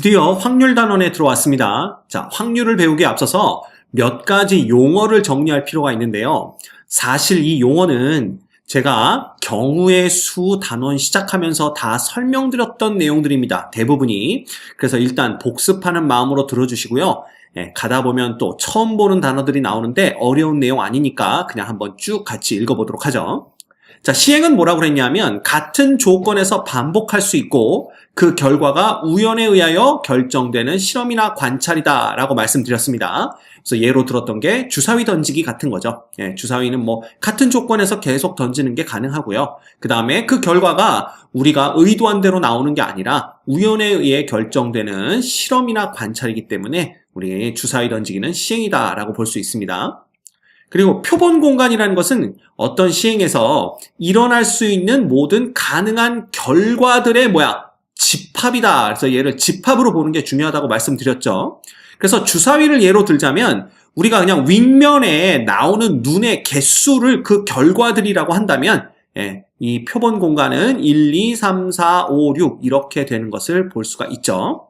드디어 확률 단원에 들어왔습니다. 자, 확률을 배우기에 앞서서 몇 가지 용어를 정리할 필요가 있는데요. 사실 이 용어는 제가 경우의 수 단원 시작하면서 다 설명드렸던 내용들입니다. 대부분이. 그래서 일단 복습하는 마음으로 들어주시고요. 예, 가다 보면 또 처음 보는 단어들이 나오는데 어려운 내용 아니니까 그냥 한번 쭉 같이 읽어보도록 하죠. 자, 시행은 뭐라고 그랬냐면 같은 조건에서 반복할 수 있고 그 결과가 우연에 의하여 결정되는 실험이나 관찰이다 라고 말씀드렸습니다. 그래서 예로 들었던 게 주사위 던지기 같은 거죠. 예, 주사위는 뭐 같은 조건에서 계속 던지는 게 가능하고요. 그 다음에 그 결과가 우리가 의도한 대로 나오는 게 아니라 우연에 의해 결정되는 실험이나 관찰이기 때문에 우리 주사위 던지기는 시행이다 라고 볼 수 있습니다. 그리고 표본 공간이라는 것은 어떤 시행에서 일어날 수 있는 모든 가능한 결과들의 뭐야 집합이다. 그래서 얘를 집합으로 보는 게 중요하다고 말씀드렸죠. 그래서 주사위를 예로 들자면 우리가 그냥 윗면에 나오는 눈의 개수를 그 결과들이라고 한다면 예, 이 표본 공간은 1, 2, 3, 4, 5, 6 이렇게 되는 것을 볼 수가 있죠.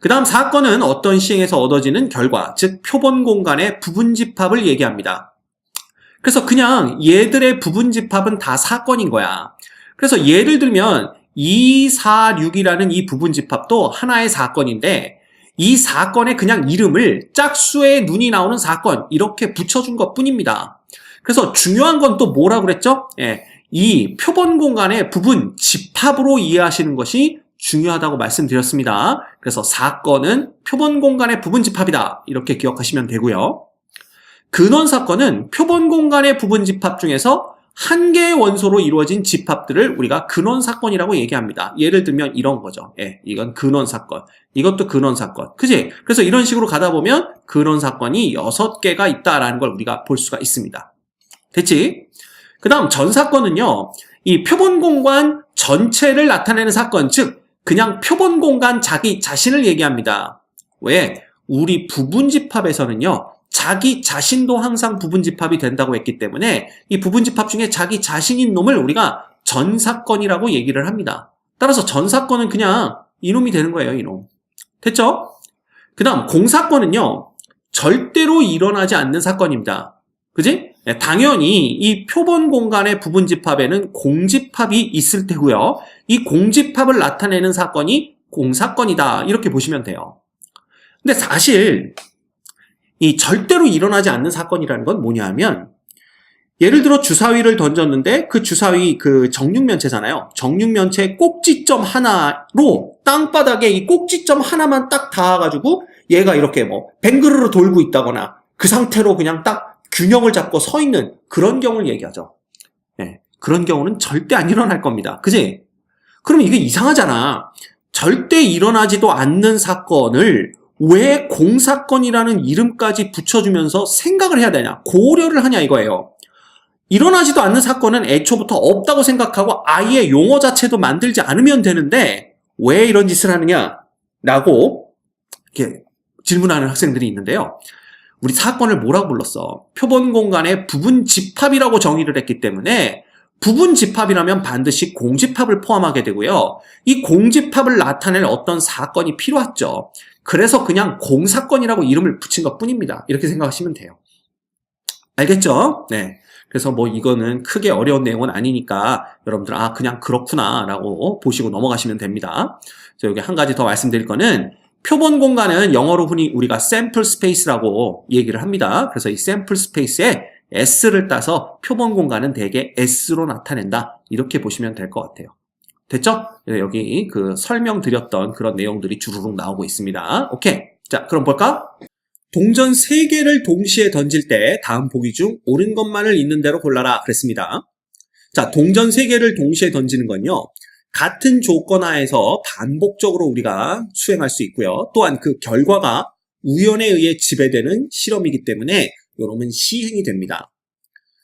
그 다음 사건은 어떤 시행에서 얻어지는 결과, 즉 표본 공간의 부분 집합을 얘기합니다. 그래서 그냥 얘들의 부분 집합은 다 사건인 거야. 그래서 예를 들면 2, 4, 6이라는 이 부분 집합도 하나의 사건인데 이 사건의 그냥 이름을 짝수의 눈이 나오는 사건 이렇게 붙여준 것 뿐입니다. 그래서 중요한 건 또 뭐라고 그랬죠? 예, 이 표본 공간의 부분 집합으로 이해하시는 것이 중요하다고 말씀드렸습니다. 그래서 사건은 표본 공간의 부분 집합이다. 이렇게 기억하시면 되고요. 근원 사건은 표본 공간의 부분 집합 중에서 한 개의 원소로 이루어진 집합들을 우리가 근원 사건이라고 얘기합니다. 예를 들면 이런 거죠. 예, 이건 근원 사건. 이것도 근원 사건. 그지? 그래서 이런 식으로 가다 보면 근원 사건이 여섯 개가 있다라는 걸 우리가 볼 수가 있습니다. 됐지? 그 다음 전 사건은요, 이 표본 공간 전체를 나타내는 사건, 즉, 그냥 표본 공간 자기 자신을 얘기합니다. 왜? 우리 부분 집합에서는요, 자기 자신도 항상 부분 집합이 된다고 했기 때문에 이 부분 집합 중에 자기 자신인 놈을 우리가 전사건이라고 얘기를 합니다. 따라서 전사건은 그냥 이놈이 되는 거예요, 이놈. 됐죠? 그 다음, 공사건은요, 절대로 일어나지 않는 사건입니다. 그지? 네, 당연히 이 표본 공간의 부분 집합에는 공집합이 있을 테고요. 이 공집합을 나타내는 사건이 공사건이다. 이렇게 보시면 돼요. 근데 사실 이 절대로 일어나지 않는 사건이라는 건 뭐냐면 예를 들어 주사위를 던졌는데 그 주사위 그 정육면체잖아요. 정육면체 꼭지점 하나로 땅바닥에 이 꼭지점 하나만 딱 닿아가지고 얘가 이렇게 뭐 뱅그르르 돌고 있다거나 그 상태로 그냥 딱 균형을 잡고 서 있는 그런 경우를 얘기하죠. 네, 그런 경우는 절대 안 일어날 겁니다. 그지? 그럼 이게 이상하잖아. 절대 일어나지도 않는 사건을 왜 공사건이라는 이름까지 붙여주면서 생각을 해야 되냐? 고려를 하냐 이거예요. 일어나지도 않는 사건은 애초부터 없다고 생각하고 아예 용어 자체도 만들지 않으면 되는데 왜 이런 짓을 하느냐? 라고 질문하는 학생들이 있는데요. 우리 사건을 뭐라고 불렀어? 표본 공간의 부분 집합이라고 정의를 했기 때문에 부분 집합이라면 반드시 공집합을 포함하게 되고요. 이 공집합을 나타낼 어떤 사건이 필요하죠. 그래서 그냥 공사건이라고 이름을 붙인 것 뿐입니다. 이렇게 생각하시면 돼요. 알겠죠? 네. 그래서 뭐 이거는 크게 어려운 내용은 아니니까 여러분들 아 그냥 그렇구나 라고 보시고 넘어가시면 됩니다. 여기 한 가지 더 말씀드릴 거는 표본 공간은 영어로 흔히 우리가 샘플 스페이스라고 얘기를 합니다. 그래서 이 샘플 스페이스에 S를 따서 표본 공간은 대개 S로 나타낸다. 이렇게 보시면 될 것 같아요. 됐죠? 네, 여기 그 설명드렸던 그런 내용들이 주르륵 나오고 있습니다. 오케이. 자, 그럼 볼까? 동전 3개를 동시에 던질 때 다음 보기 중 옳은 것만을 있는 대로 골라라 그랬습니다. 자, 동전 3개를 동시에 던지는 건요. 같은 조건 하에서 반복적으로 우리가 수행할 수 있고요. 또한 그 결과가 우연에 의해 지배되는 실험이기 때문에 이놈은 시행이 됩니다.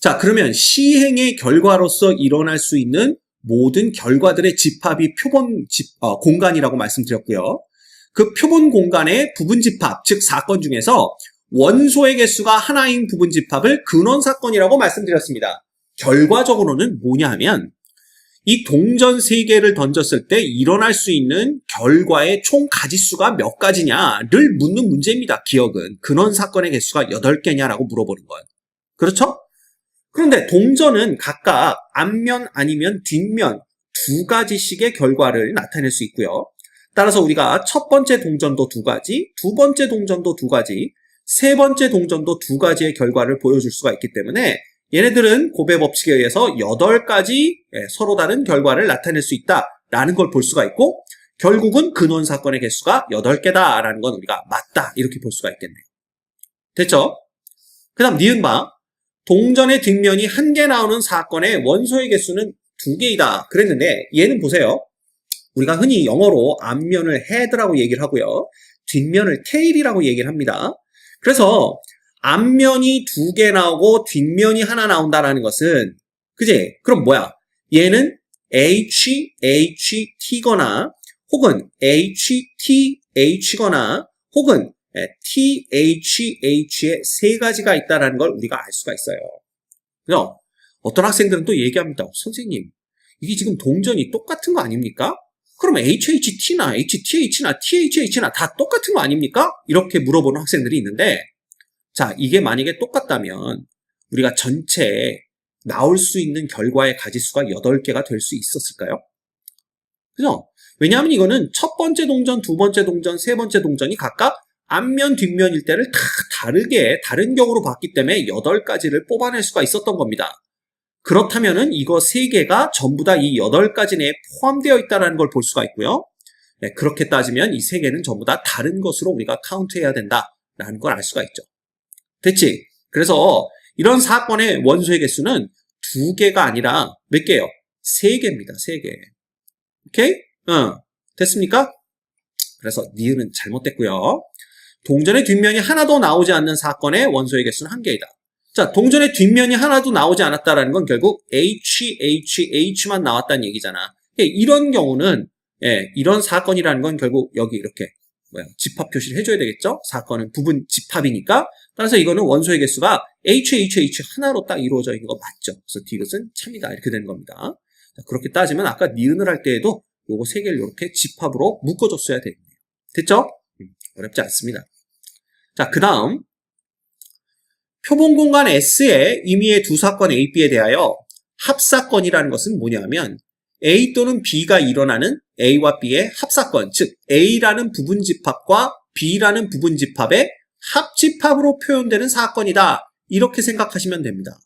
자, 그러면 시행의 결과로서 일어날 수 있는 모든 결과들의 집합이 표본 집, 어, 공간이라고 말씀드렸고요. 그 표본 공간의 부분 집합, 즉 사건 중에서 원소의 개수가 하나인 부분 집합을 근원 사건이라고 말씀드렸습니다. 결과적으로는 뭐냐 하면 이 동전 3개를 던졌을 때 일어날 수 있는 결과의 총 가지수가 몇 가지냐를 묻는 문제입니다. 기억은. 근원 사건의 개수가 8개냐라고 물어보는 거예요. 그렇죠? 그런데 동전은 각각 앞면 아니면 뒷면 두 가지씩의 결과를 나타낼 수 있고요. 따라서 우리가 첫 번째 동전도 두 가지, 두 번째 동전도 두 가지, 세 번째 동전도 두 가지의 결과를 보여줄 수가 있기 때문에 얘네들은 고배 법칙에 의해서 8가지 예, 서로 다른 결과를 나타낼 수 있다라는 걸 볼 수가 있고 결국은 근원 사건의 개수가 8개다라는 건 우리가 맞다 이렇게 볼 수가 있겠네요. 됐죠? 그 다음 니은바 동전의 뒷면이 한 개 나오는 사건의 원소의 개수는 두 개이다 그랬는데 얘는 보세요. 우리가 흔히 영어로 앞면을 head라고 얘기를 하고요. 뒷면을 tail이라고 얘기를 합니다. 그래서 앞면이 두 개 나오고 뒷면이 하나 나온다라는 것은 그지? 그럼 뭐야? 얘는 H, H, T거나 혹은 H, T, H거나 혹은 T, H, H의 세 가지가 있다라는 걸 우리가 알 수가 있어요. 그죠? 어떤 학생들은 또 얘기합니다. 선생님, 이게 지금 동전이 똑같은 거 아닙니까? 그럼 HHT나 HTH나 THH나 다 똑같은 거 아닙니까? 이렇게 물어보는 학생들이 있는데 자, 이게 만약에 똑같다면 우리가 전체에 나올 수 있는 결과의 가지수가 8개가 될 수 있었을까요? 그죠? 왜냐하면 이거는 첫 번째 동전, 두 번째 동전, 세 번째 동전이 각각 앞면, 뒷면일 때를 다 다르게, 다른 경우로 봤기 때문에 8가지를 뽑아낼 수가 있었던 겁니다. 그렇다면은 이거 3개가 전부 다 이 8가지 내에 포함되어 있다는 걸 볼 수가 있고요. 네, 그렇게 따지면 이 3개는 전부 다 다른 것으로 우리가 카운트해야 된다라는 걸 알 수가 있죠. 됐지? 그래서 이런 사건의 원소의 개수는 두 개가 아니라 몇 개요? 세 개입니다. 세 개. 오케이? 어. 됐습니까? 그래서 니은은 잘못됐고요. 동전의 뒷면이 하나도 나오지 않는 사건의 원소의 개수는 한 개이다. 자, 동전의 뒷면이 하나도 나오지 않았다라는 건 결국 H, H, H만 나왔다는 얘기잖아. 예, 이런 경우는 예, 이런 사건이라는 건 결국 여기 이렇게 뭐야 집합 표시를 해줘야 되겠죠? 사건은 부분 집합이니까 따라서 이거는 원소의 개수가 HHH 하나로 딱 이루어져 있는 거 맞죠? 그래서 디귿은 참이다 이렇게 되는 겁니다. 자, 그렇게 따지면 아까 니은을 할 때에도 요거 세 개를 이렇게 집합으로 묶어줬어야 되겠네요. 됐죠? 음, 어렵지 않습니다. 자, 그 다음 표본 공간 S의 의미의 두 사건 A, B에 대하여 합사건이라는 것은 뭐냐면 A 또는 B가 일어나는 A와 B의 합사건, 즉 A라는 부분 집합과 B라는 부분 집합의 합집합으로 표현되는 사건이다. 이렇게 생각하시면 됩니다.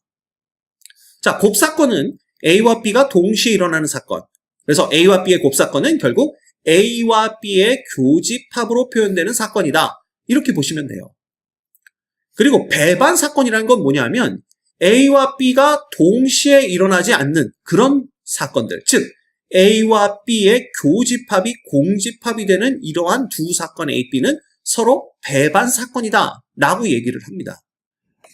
자, 곱사건은 A와 B가 동시에 일어나는 사건. 그래서 A와 B의 곱사건은 결국 A와 B의 교집합으로 표현되는 사건이다. 이렇게 보시면 돼요. 그리고 배반 사건이라는 건 뭐냐면 A와 B가 동시에 일어나지 않는 그런 사건들. 즉, A와 B의 교집합이 공집합이 되는 이러한 두 사건 A, B는 서로 배반 사건이다 라고 얘기를 합니다.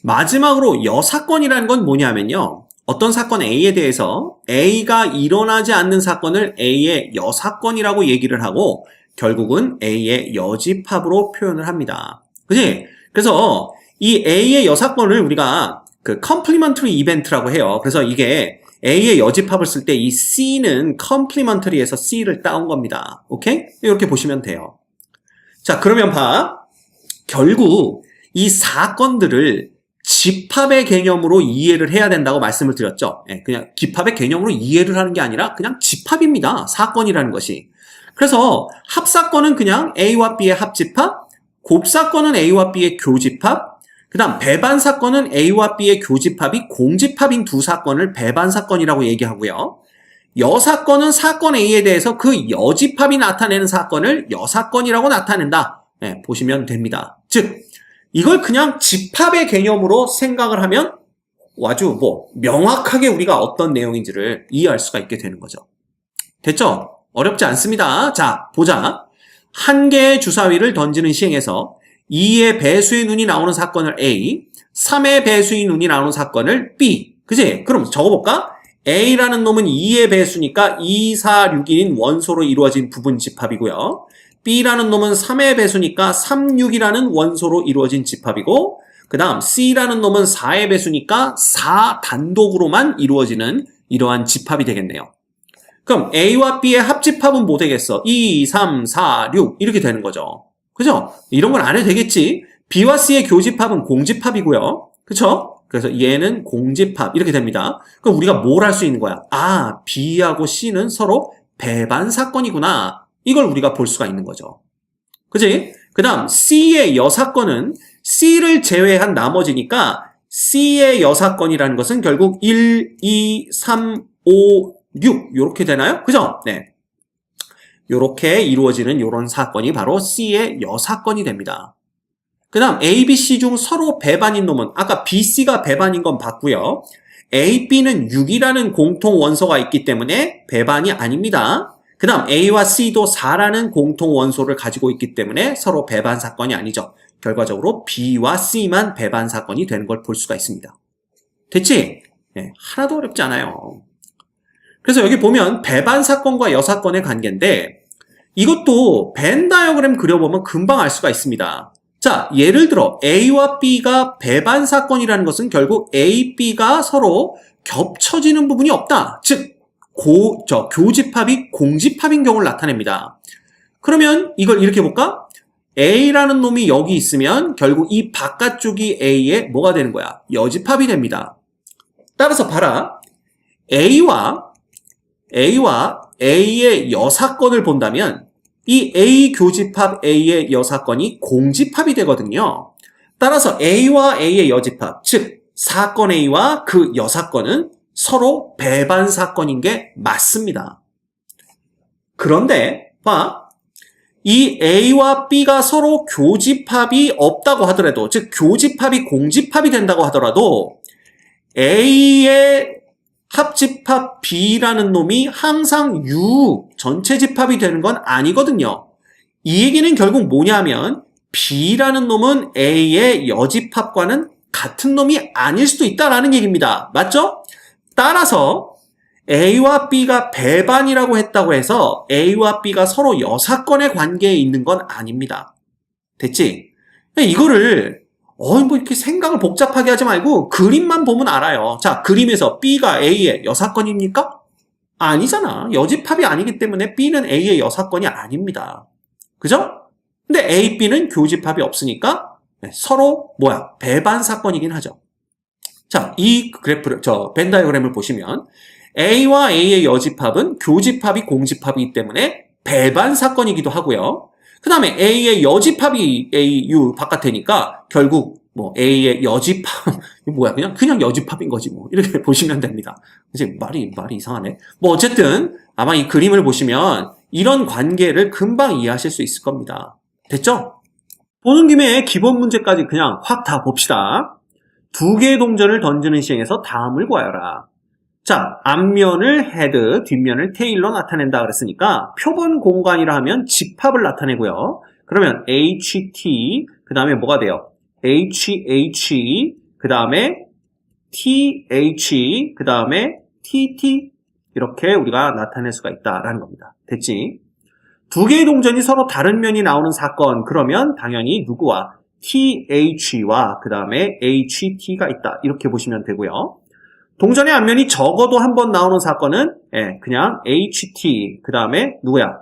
마지막으로 여사건이라는 건 뭐냐면요. 어떤 사건 A에 대해서 A가 일어나지 않는 사건을 A의 여사건이라고 얘기를 하고 결국은 A의 여집합으로 표현을 합니다. 그지? 그래서 이 A의 여사건을 우리가 그 컴플리먼터리 이벤트라고 해요. 그래서 이게 A의 여집합을 쓸 때 이 C는 컴플리먼터리에서 C를 따온 겁니다. 오케이? 이렇게 보시면 돼요. 자, 그러면 봐. 결국 이 사건들을 집합의 개념으로 이해를 해야 된다고 말씀을 드렸죠. 예, 그냥 집합의 개념으로 이해를 하는 게 아니라 그냥 집합입니다. 사건이라는 것이. 그래서 합사건은 그냥 A와 B의 합집합, 곱사건은 A와 B의 교집합, 그 다음 배반 사건은 A와 B의 교집합이 공집합인 두 사건을 배반 사건이라고 얘기하고요. 여사건은 사건 A에 대해서 그 여집합이 나타내는 사건을 여사건이라고 나타낸다. 네, 보시면 됩니다. 즉, 이걸 그냥 집합의 개념으로 생각을 하면 아주 뭐 명확하게 우리가 어떤 내용인지를 이해할 수가 있게 되는 거죠. 됐죠? 어렵지 않습니다. 자, 보자. 한 개의 주사위를 던지는 시행에서 2의 배수의 눈이 나오는 사건을 A, 3의 배수의 눈이 나오는 사건을 B. 그지? 그럼 적어볼까? A라는 놈은 2의 배수니까 2, 4, 6인 원소로 이루어진 부분 집합이고요. B라는 놈은 3의 배수니까 3, 6이라는 원소로 이루어진 집합이고 그 다음 C라는 놈은 4의 배수니까 4 단독으로만 이루어지는 이러한 집합이 되겠네요. 그럼 A와 B의 합집합은 뭐 되겠어? 2, 3, 4, 6 이렇게 되는 거죠. 그죠? 이런 건 안 해도 되겠지. B와 C의 교집합은 공집합이고요. 그쵸? 그래서 얘는 공집합 이렇게 됩니다. 그럼 우리가 뭘 할 수 있는 거야? 아, B하고 C는 서로 배반 사건이구나. 이걸 우리가 볼 수가 있는 거죠. 그지? 그 다음 C의 여사건은 C를 제외한 나머지니까 C의 여사건이라는 것은 결국 1, 2, 3, 5, 6 이렇게 되나요? 그죠? 네. 이렇게 이루어지는 이런 사건이 바로 C의 여사건이 됩니다. 그 다음 A, B, C 중 서로 배반인 놈은 아까 B, C가 배반인 건 봤고요. A, B는 6이라는 공통 원소가 있기 때문에 배반이 아닙니다. 그 다음 A와 C도 4라는 공통 원소를 가지고 있기 때문에 서로 배반 사건이 아니죠. 결과적으로 B와 C만 배반 사건이 되는 걸 볼 수가 있습니다. 됐지? 네, 하나도 어렵지 않아요. 그래서 여기 보면 배반 사건과 여사건의 관계인데 이것도 벤 다이어그램 그려보면 금방 알 수가 있습니다. 자, 예를 들어 A와 B가 배반 사건이라는 것은 결국 A, B가 서로 겹쳐지는 부분이 없다. 즉, 고, 저, 교집합이 공집합인 경우를 나타냅니다. 그러면 이걸 이렇게 볼까? A라는 놈이 여기 있으면 결국 이 바깥쪽이 A의 뭐가 되는 거야? 여집합이 됩니다. 따라서 봐라. A와 A와 A의 여사건을 본다면 이 A 교집합 A의 여사건이 공집합이 되거든요. 따라서 A와 A의 여집합, 즉 사건 A와 그 여사건은 서로 배반 사건인 게 맞습니다. 그런데 봐. 이 A와 B가 서로 교집합이 없다고 하더라도, 즉 교집합이 공집합이 된다고 하더라도 A의 합집합 B라는 놈이 항상 U 전체 집합이 되는 건 아니거든요. 이 얘기는 결국 뭐냐면 B라는 놈은 A의 여집합과는 같은 놈이 아닐 수도 있다라는 얘기입니다. 맞죠? 따라서 A와 B가 배반이라고 했다고 해서 A와 B가 서로 여사건의 관계에 있는 건 아닙니다. 됐지? 이거를 어, 뭐 이렇게 생각을 복잡하게 하지 말고 그림만 보면 알아요. 자, 그림에서 B가 A의 여사건입니까? 아니잖아. 여집합이 아니기 때문에 B는 A의 여사건이 아닙니다. 그죠? 근데 A, B는 교집합이 없으니까 네, 서로 뭐야? 배반 사건이긴 하죠. 자, 이 그래프를 저 벤다이어그램을 보시면 A와 A의 여집합은 교집합이 공집합이기 때문에 배반 사건이기도 하고요. 그 다음에 A의 여집합이 A, U 바깥에니까 결국 뭐 A의 여집합 뭐야 그냥 그냥 여집합인 거지 뭐 이렇게 보시면 됩니다. 이제 말이 말이 이상하네. 뭐 어쨌든 아마 이 그림을 보시면 이런 관계를 금방 이해하실 수 있을 겁니다. 됐죠? 보는 김에 기본 문제까지 그냥 확 다 봅시다. 두 개의 동전을 던지는 시행에서 다음을 구하여라. 자, 앞면을 헤드, 뒷면을 테일로 나타낸다 그랬으니까 표본 공간이라 하면 집합을 나타내고요. 그러면 HT, 그 다음에 뭐가 돼요? HH, 그 다음에 TH, 그 다음에 TT 이렇게 우리가 나타낼 수가 있다라는 겁니다. 됐지? 두 개의 동전이 서로 다른 면이 나오는 사건 그러면 당연히 누구와 TH와 그 다음에 HT가 있다 이렇게 보시면 되고요. 동전의 앞면이 적어도 한 번 나오는 사건은 예, 그냥 HT 그 다음에 누구야?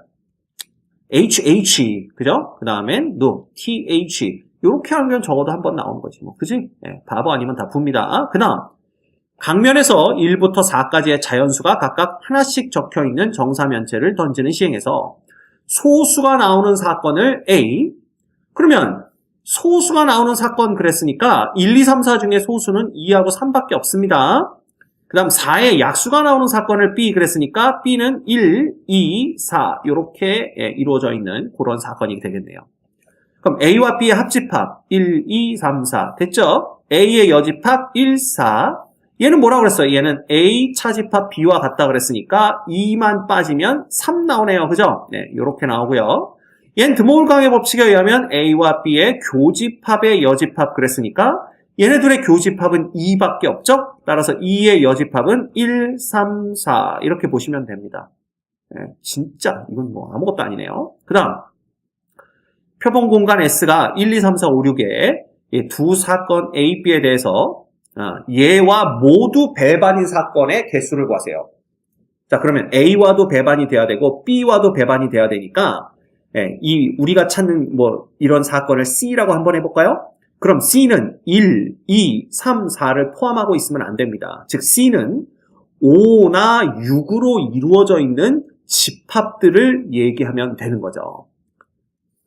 HH 그죠? 그 다음엔 누 TH 이렇게 하면 적어도 한 번 나오는 거지 뭐 그지? 예, 바보 아니면 다 붑니다. 그 다음 강면에서 1부터 4까지의 자연수가 각각 하나씩 적혀있는 정사면체를 던지는 시행에서 소수가 나오는 사건을 A 그러면 소수가 나오는 사건 그랬으니까 1, 2, 3, 4 중에 소수는 2하고 3밖에 없습니다. 그 다음 4의 약수가 나오는 사건을 B 그랬으니까 B는 1, 2, 4 이렇게 예, 이루어져 있는 그런 사건이 되겠네요. 그럼 A와 B의 합집합 1, 2, 3, 4 됐죠? A의 여집합 1, 4 얘는 뭐라고 그랬어요? 얘는 A 차집합 B와 같다 그랬으니까 2만 빠지면 3 나오네요. 그죠? 네, 이렇게 나오고요. 얘는 드모울강의 법칙에 의하면 A와 B의 교집합의 여집합 그랬으니까 얘네들의 교집합은 2밖에 없죠? 따라서 2의 여집합은 1, 3, 4 이렇게 보시면 됩니다. 네, 진짜 이건 뭐 아무것도 아니네요. 그 다음 표본 공간 S가 1, 2, 3, 4, 5, 6의 두 사건 A, B에 대해서 어, 얘와 모두 배반인 사건의 개수를 구하세요. 자, 그러면 A와도 배반이 돼야 되고 B와도 배반이 돼야 되니까 예, 이 우리가 찾는 뭐 이런 사건을 C라고 한번 해볼까요? 그럼 C는 1, 2, 3, 4를 포함하고 있으면 안 됩니다. 즉 C는 5나 6으로 이루어져 있는 집합들을 얘기하면 되는 거죠.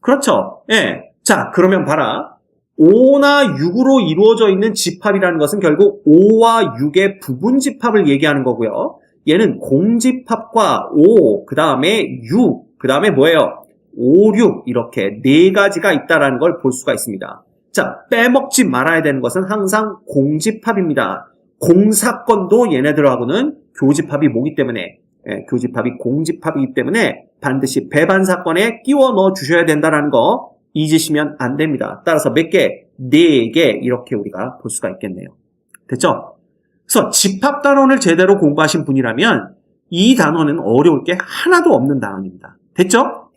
그렇죠. 예. 자, 그러면 봐라. 5나 6으로 이루어져 있는 집합이라는 것은 결국 5와 6의 부분 집합을 얘기하는 거고요. 얘는 공집합과 5, 그 다음에 6, 그 다음에 뭐예요? 5, 6 이렇게 네 가지가 있다라는 걸 볼 수가 있습니다. 자, 빼먹지 말아야 되는 것은 항상 공집합입니다. 공사건도 얘네들하고는 교집합이 뭐기 때문에 예, 교집합이 공집합이기 때문에 반드시 배반 사건에 끼워 넣어 주셔야 된다는 거 잊으시면 안 됩니다. 따라서 몇 개? 네 개 이렇게 우리가 볼 수가 있겠네요. 됐죠? 그래서 집합 단원을 제대로 공부하신 분이라면 이 단원은 어려울 게 하나도 없는 단원입니다. 됐죠?